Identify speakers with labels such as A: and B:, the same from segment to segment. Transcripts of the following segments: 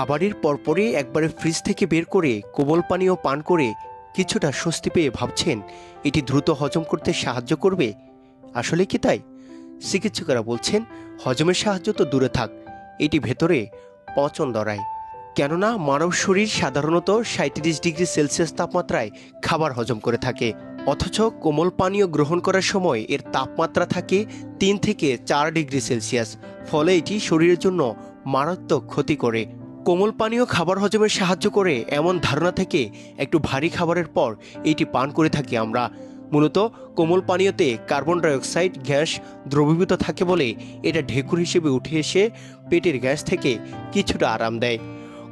A: খাবারের পরপরই একবারে ফ্রিজ থেকে বের করে কোমল পানীয় পান করে কিছুটা স্বস্তি পেয়ে ভাবছেন, এটি দ্রুত হজম করতে সাহায্য করবে? আসলে কি তাই? চিকিৎসকেরা বলছেন, হজমের সাহায্য তো দূরে থাক, এটি ভেতরে পচন ধরায়। কেননা মানব শরীর সাধারণত সাঁত্রিশ ডিগ্রি সেলসিয়াস তাপমাত্রায় খাবার হজম করে থাকে, অথচ কোমল পানীয় গ্রহণ করার সময় এর তাপমাত্রা থাকে তিন থেকে চার ডিগ্রি সেলসিয়াস, ফলে এটি শরীরের জন্য মারাত্মক ক্ষতি করে। কোমল পানীয় খাবার হজমে সাহায্য করে এমন ধারণা থেকে একটু ভারী খাবারের পর এটি পান করে থাকি আমরা। মূলত কোমল পানীয়তে কার্বন ডাইঅক্সাইড, গ্যাস, দ্রবীভূত থাকে বলে এটা ঢেকুর হিসেবে উঠে এসে পেটের গ্যাস থেকে কিছুটা আরাম দেয়।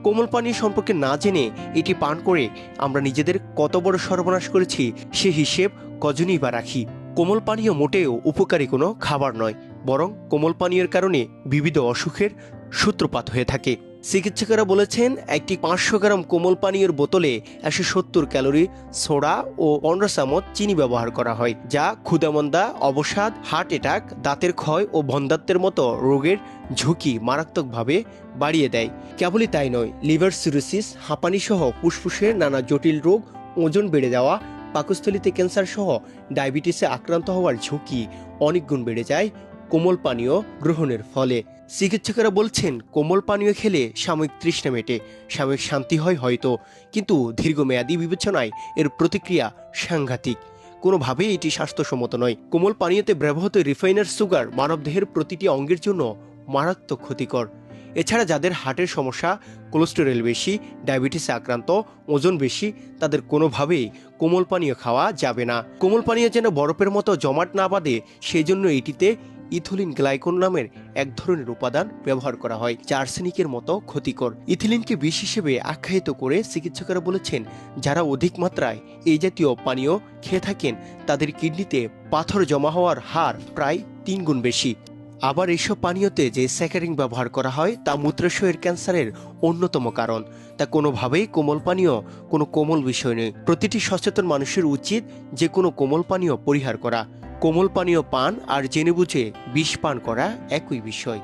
A: কোমল পানীয় সম্পর্কে না জেনে এটি পান করে আমরা নিজেদের কত বড় সর্বনাশ করেছি সে হিসেব কজনই বা রাখি। কোমল পানীয় মোটেও উপকারী কোনো খাবার নয়, বরং কোমল পানীয়ের কারণে বিবিধ অসুখের সূত্রপাত হয়ে থাকে। চিকিৎসকেরা বলেছেন, একটি পাঁচশো গ্রাম কোমল পানীয়ের বোতলে একশো সত্তর ক্যালোরি সোডা ও পনেরো চামচ চিনি ব্যবহার করা হয়, যা ক্ষুদামন্দা, অবসাদ, হার্ট অ্যাটাক, দাঁতের ক্ষয় ও বন্ধাত্বের মতো রোগের ঝুঁকি মারাত্মকভাবে বাড়িয়ে দেয়। কেবলই তাই নয়, লিভার সিরোসিস হাঁপানি সহ ফুসফুসের নানা জটিল রোগ, ওজন বেড়ে যাওয়া, পাকস্থলিতে ক্যান্সার সহ ডায়াবেটিসে আক্রান্ত হওয়ার ঝুঁকি অনেক গুণ বেড়ে যায় কোমল পানীয় গ্রহণের ফলে। চিকিৎসকেরা বলছেন, কোমল পানীয় খেলে সাময়িক তৃষ্ণা মেটে, সাময়িক শান্তি হয় হয়তো, কিন্তু দীর্ঘমেয়াদী বিবেচনায় এর প্রতিক্রিয়া সাংঘাতিক। কোনোভাবেই এটি স্বাস্থ্যসম্মত নয়। কোমল পানীয়তে ব্যবহৃত রিফাইনার সুগার মানবদেহের প্রতিটি অঙ্গের জন্য মারাত্মক ক্ষতিকর। এছাড়া যাদের হার্টের সমস্যা, কোলেস্টেরল বেশি, ডায়াবেটিসে আক্রান্ত, ওজন বেশি, তাদের কোনোভাবেই কোমল পানীয় খাওয়া যাবে না। কোমল পানীয় যেন বরফের মতো জমাট না বাঁধে সেই জন্য এটিতে ইথিলিন গ্লাইকোন নামের এক ধরনের উপাদান ব্যবহার করা হয়, যা আর্সেনিকের মতো ক্ষতিকর। ইথিলিনকে বিষ হিসেবে আখ্যায়িত করে চিকিৎসকেরা বলেছেন, যারা অধিক মাত্রায় এই জাতীয় পানীয় খেয়ে থাকেন, তাদের কিডনিতে পাথর জমা হওয়ার হার প্রায় তিন গুণ বেশি। আবার এইসব পানীয়তে যে স্যাকারিং ব্যবহার করা হয়, তা মূত্রাশয়ের ক্যান্সারের অন্যতম কারণ। তা কোনোভাবেই কোমল পানীয়, কোনো কোমল বিষয় নয়। প্রতিটি সচেতন মানুষের উচিত যে কোনো কোমল পানীয় পরিহার করা। কোমল পানীয় পান আর জেনে বুঝে বিষ পান করা একই বিষয়।